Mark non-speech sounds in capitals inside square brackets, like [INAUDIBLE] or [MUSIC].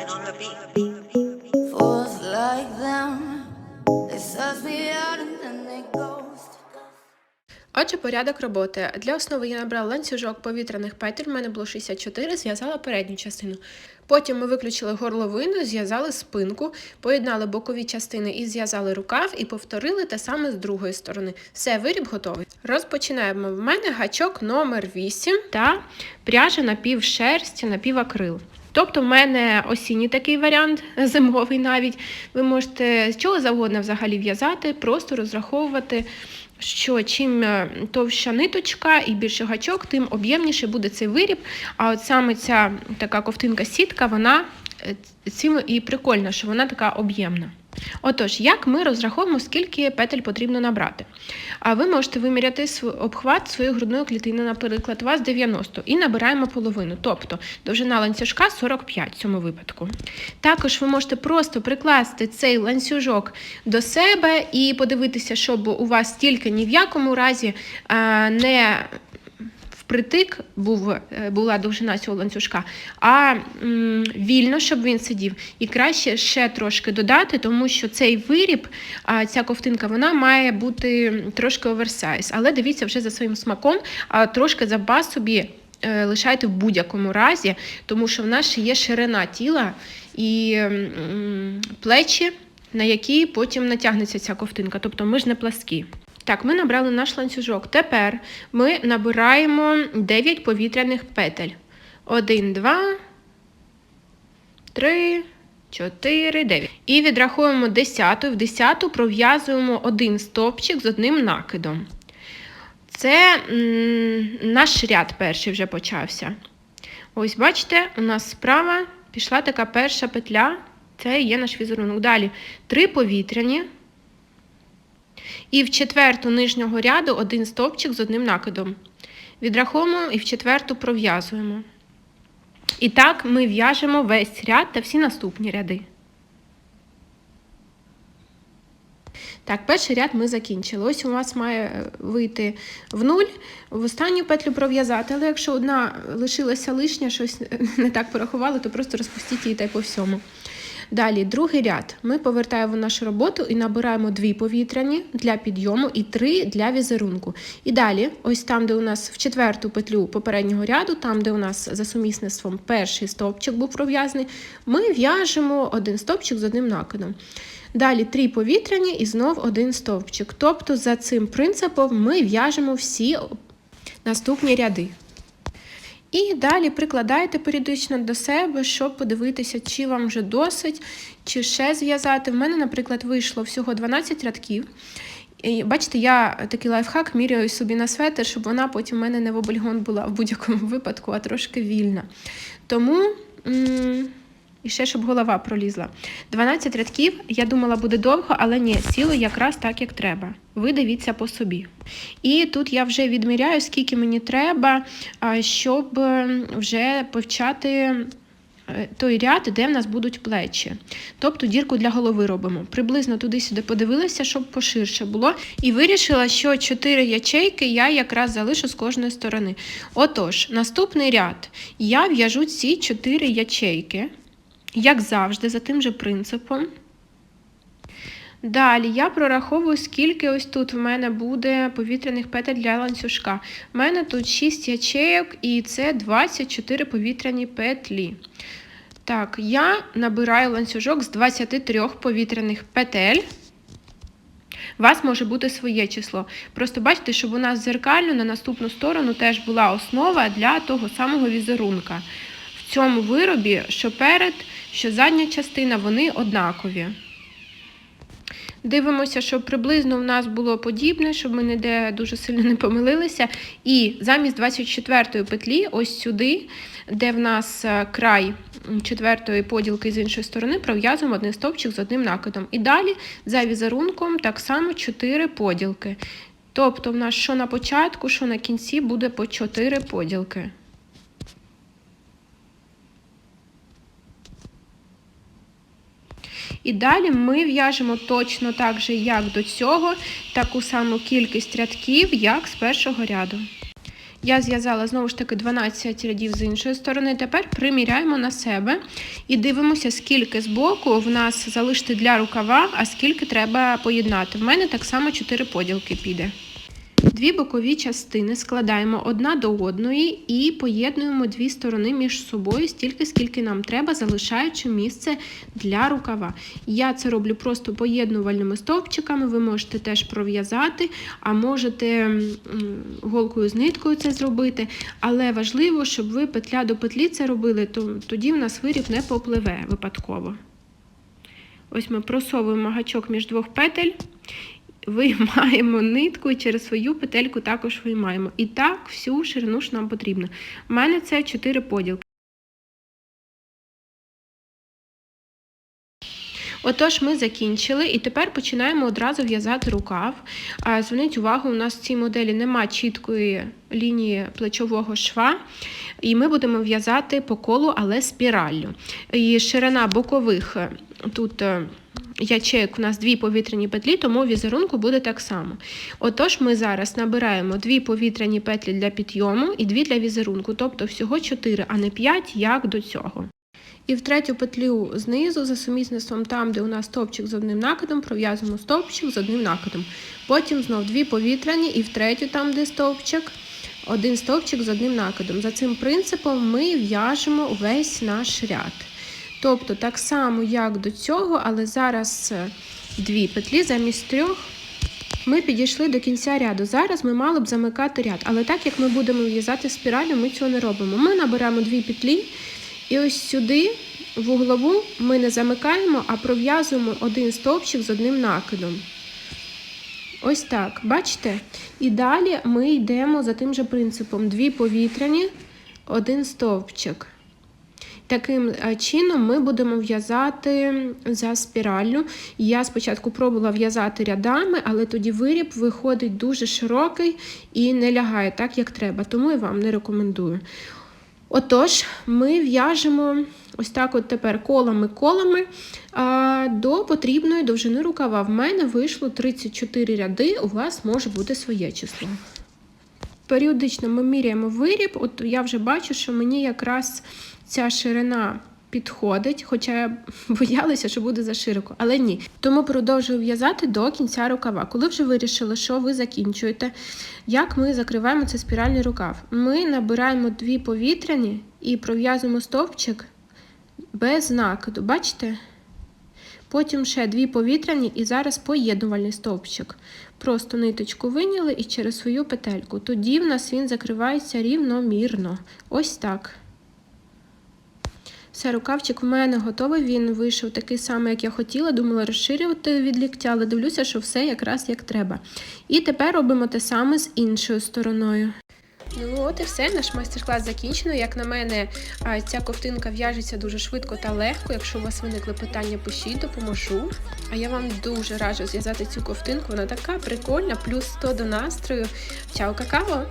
Working on the beat. Fools like them, they suss me out and then they ghost. Отже, порядок роботи. Для основи я набрала ланцюжок повітряних петель, в мене було 64, зв'язала передню частину. Потім ми виключили горловину, зв'язали спинку, поєднали бокові частини і зв'язали рукав, і повторили те саме з другої сторони. Все, виріб готовий. Розпочинаємо. В мене гачок номер 8 та пряжа напівшерсть, напівакрил. Тобто в мене осінній такий варіант, [LAUGHS] зимовий навіть. Ви можете з чого завгодно взагалі в'язати, просто розраховувати, що чим е, товща ниточка і більше гачок, тим об'ємніше буде цей виріб. А от саме ця така ковтинка-сітка, вона е, цим і прикольна, що вона така об'ємна. Отож, як ми розраховуємо, скільки петель потрібно набрати? А ви можете виміряти обхват своєї грудної клітини, наприклад, у вас 90, і набираємо половину, тобто довжина ланцюжка 45 в цьому випадку. Також ви можете просто прикласти цей ланцюжок до себе і подивитися, щоб у вас тільки ні в якому разі а, не впритик був, е, була довжина цього ланцюжка, а м, вільно, щоб він сидів. І краще ще трошки додати, тому що цей виріб, ця ковтинка, вона має бути трошки оверсайз. Але дивіться вже за своїм смаком, а трошки запас собі. е, Лишайте в будь-якому разі, тому що в нас ще є ширина тіла і плечі, на які потім натягнеться ця ковтинка. Тобто ми ж не пласкі. Так, ми набрали наш ланцюжок. Тепер ми набираємо 9 повітряних петель. 1, 2, 3, 4, 9. І відраховуємо 10. В 10 пров'язуємо один стовпчик з одним накидом. Це наш ряд перший вже почався. Ось, бачите, у нас справа пішла така перша петля. Це є наш візерунок. Далі три повітряні. І в четверту нижнього ряду один стовпчик з одним накидом. Відраховуємо і в четверту пров'язуємо. І так ми в'яжемо весь ряд та всі наступні ряди. Так, перший ряд ми закінчили. Ось у вас має вийти в нуль, в останню петлю пров'язати, але якщо одна лишилася лишня, щось не так порахували, то просто розпустіть її та й по всьому. Далі, другий ряд. Ми повертаємо нашу роботу і набираємо дві повітряні для підйому і три для візерунку. І далі, ось там, де у нас в четверту петлю попереднього ряду, там, де у нас за сумісництвом перший стовпчик був пров'язаний, ми в'яжемо один стовпчик з одним накидом. Далі три повітряні і знов один стовпчик. Тобто, за цим принципом ми в'яжемо всі наступні ряди. І далі прикладайте періодично до себе, щоб подивитися, чи вам вже досить, чи ще зв'язати. В мене, наприклад, вийшло всього 12 рядків. І бачите, я такий лайфхак міряю собі на светер, щоб вона потім в мене не в обольгон була в будь-якому випадку, а трошки вільна. Тому. м, І ще, щоб голова пролізла. 12 рядків, я думала, буде довго, але ні, сіло якраз так, як треба. Ви дивіться по собі. І тут я вже відміряю, скільки мені треба, щоб е, вже повчати е, той ряд, де в нас будуть плечі. Тобто дірку для голови робимо. Приблизно туди-сюди подивилася, щоб поширше було. І вирішила, що 4 ячейки я якраз залишу з кожної сторони. Отож, наступний ряд. Я в'яжу ці 4 ячейки, як завжди, за тим же принципом. Далі я прораховую, скільки ось тут в мене буде повітряних петель для ланцюжка. У мене тут 6 ячейок і це 24 повітряні петлі. Так, я набираю ланцюжок з 23 повітряних петель. У вас може бути своє число. Просто бачите, щоб у нас зеркально на наступну сторону теж була основа для того самого візерунка. Цьому виробі, що перед, що задня частина, вони однакові. Дивимося, щоб приблизно в нас було подібне, щоб ми ніде дуже сильно не помилилися. І замість 24-ї петлі, ось сюди, де в нас е, край четвертої поділки з іншої сторони, пров'язуємо один стовпчик з одним накидом. І далі за візерунком так само 4 поділки. Тобто, в нас що на початку, що на кінці буде по 4 поділки. І далі ми в'яжемо точно так же, як до цього, таку саму кількість рядків, як з першого ряду. Я зв'язала знову ж таки 12 рядів з іншої сторони. Тепер приміряємо на себе і дивимося, скільки з боку в нас залишити для рукава, а скільки треба поєднати. В мене так само 4 поділки піде. Дві бокові частини складаємо одна до одної і поєднуємо дві сторони між собою стільки, скільки нам треба, залишаючи місце для рукава. Я це роблю просто поєднувальними стовпчиками. Ви можете теж пров'язати, а можете голкою з ниткою це зробити. Але важливо, щоб ви петля до петлі це робили, то тоді в нас виріб не попливе випадково. Ось ми просовуємо гачок між двох петель виймаємо [LAUGHS] нитку і через свою петельку також виймаємо. І так всю ширину ж нам потрібно. У мене це 4 поділки. Отож, ми закінчили і тепер починаємо одразу в'язати рукав. Зверніть увагу, у нас в цій моделі немає чіткої лінії плечового шва, і ми будемо в'язати по колу, але спіраллю. І ширина бокових е, тут. Ячеек у нас дві повітряні петлі, тому візерунку буде так само. Отож, ми зараз набираємо дві повітряні петлі для підйому і дві для візерунку, тобто всього 4, а не 5, як до цього. І в третю петлю знизу за сумісництвом там, де у нас стовпчик з одним накидом, пров'язуємо стовпчик з одним накидом. Потім знов дві повітряні, і в третю, там, де стовпчик, один стовпчик з одним накидом. За цим принципом ми в'яжемо весь наш ряд. Тобто так само, як до цього, але зараз е, дві петлі замість трьох. Ми підійшли до кінця ряду. Зараз ми мали б замикати ряд, але так як ми будемо в'язати спіралю, ми цього не робимо. Ми наберемо дві петлі, і ось сюди, в углову, ми не замикаємо, а пров'язуємо один стовпчик з одним накидом. Ось так, бачите? І далі ми йдемо за тим же принципом: дві повітряні, один стовпчик. Таким е, чином ми будемо в'язати за спіраллю. Я спочатку пробувала в'язати рядами, але тоді виріб виходить дуже широкий і не лягає так, як треба, тому я вам не рекомендую. Отож, ми в'яжемо ось так от тепер колами-колами до потрібної довжини рукава. В мене вийшло 34 ряди, у вас може бути своє число. Періодично ми міряємо виріб, от я вже бачу, що мені якраз ця ширина підходить, хоча я [LAUGHS] боялася, що буде зашироко, але ні. Тому продовжую в'язати до кінця рукава. Коли вже вирішили, що ви закінчуєте, як ми закриваємо цей спіральний рукав? Ми набираємо дві повітряні і пров'язуємо стовпчик без накиду. Бачите? Потім ще дві повітряні і зараз поєднувальний стовпчик. Просто ниточку виняли і через свою петельку. Тоді в нас він закривається рівномірно. Ось так. Все, рукавчик в мене готовий. Він вийшов такий самий, як я хотіла. Думала розширювати від ліктя, але дивлюся, що все якраз як треба. І тепер робимо те саме з іншою стороною. Ну от і все, наш майстер-клас закінчено. Як на мене, ця ковтинка в'яжеться дуже швидко та легко. Якщо у вас виникли питання, пишіть, допоможу. А я вам дуже раджу зв'язати цю ковтинку. Вона така прикольна, плюс 100 до настрою. Чао, какао!